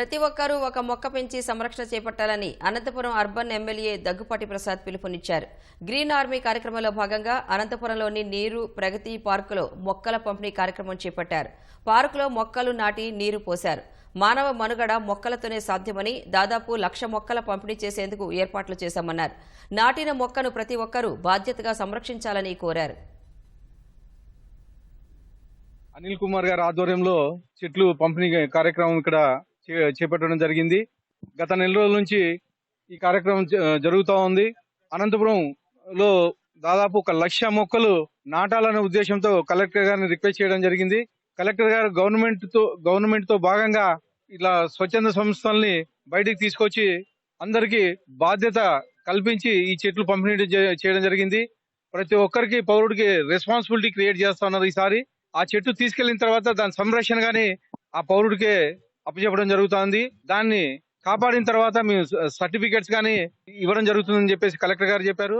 ప్రతి ఒక్కరూ ఒక మొక్క పెంచి సంరక్షణ చేపట్టాలని అనంతపురం అర్బన్ ఎమ్మెల్యే దగ్గుపాటి ప్రసాద్ పిలుపునిచ్చారు. గ్రీన్ ఆర్మీ కార్యక్రమంలో భాగంగా అనంతపురంలోని నీరు ప్రగతి పార్కులో మొక్కల పంపిణీ కార్యక్రమం చేపట్టారు. పార్కులో మొక్కలు నాటి నీరు పోశారు. మానవ మనుగడ మొక్కలతోనే సాధ్యమని దాదాపు లక్ష మొక్కల పంపిణీ చేసేందుకు ఏర్పాట్లు చేశామన్నారు. నాటిన మొక్కను ప్రతి ఒక్కరూ బాధ్యతగా సంరక్షించాలని కోరారు. అనిల్ కుమార్ గారి ఆధ్వర్యంలో చెట్లు పంపిణీ కార్యక్రమం ఇక్కడ చేపట్టడం జరిగింది. గత నెల రోజుల నుంచి ఈ కార్యక్రమం జ- జరుగుతూ ఉంది. అనంతపురంలో దాదాపు ఒక లక్ష మొక్కలు నాటాలనే ఉద్దేశంతో కలెక్టర్ గారిని రిక్వెస్ట్ చేయడం జరిగింది. కలెక్టర్ గారు గవర్నమెంట్తో గవర్నమెంట్తో భాగంగా ఇలా స్వచ్ఛంద సంస్థల్ని బయటికి తీసుకొచ్చి అందరికీ బాధ్యత కల్పించి ఈ చెట్లు పంపిణీ చేయడం జరిగింది. ప్రతి ఒక్కరికి పౌరుడికి రెస్పాన్సిబిలిటీ క్రియేట్ చేస్తా ఉన్నారు ఈసారి. ఆ చెట్టు తీసుకెళ్ళిన తర్వాత దాని సంరక్షణ కానీ ఆ పౌరుడికే అప్పచెప్పడం జరుగుతోంది. దాన్ని కాపాడిన తర్వాత మేము సర్టిఫికెట్స్ కానీ ఇవ్వడం జరుగుతుందని చెప్పేసి కలెక్టర్ గారు చెప్పారు.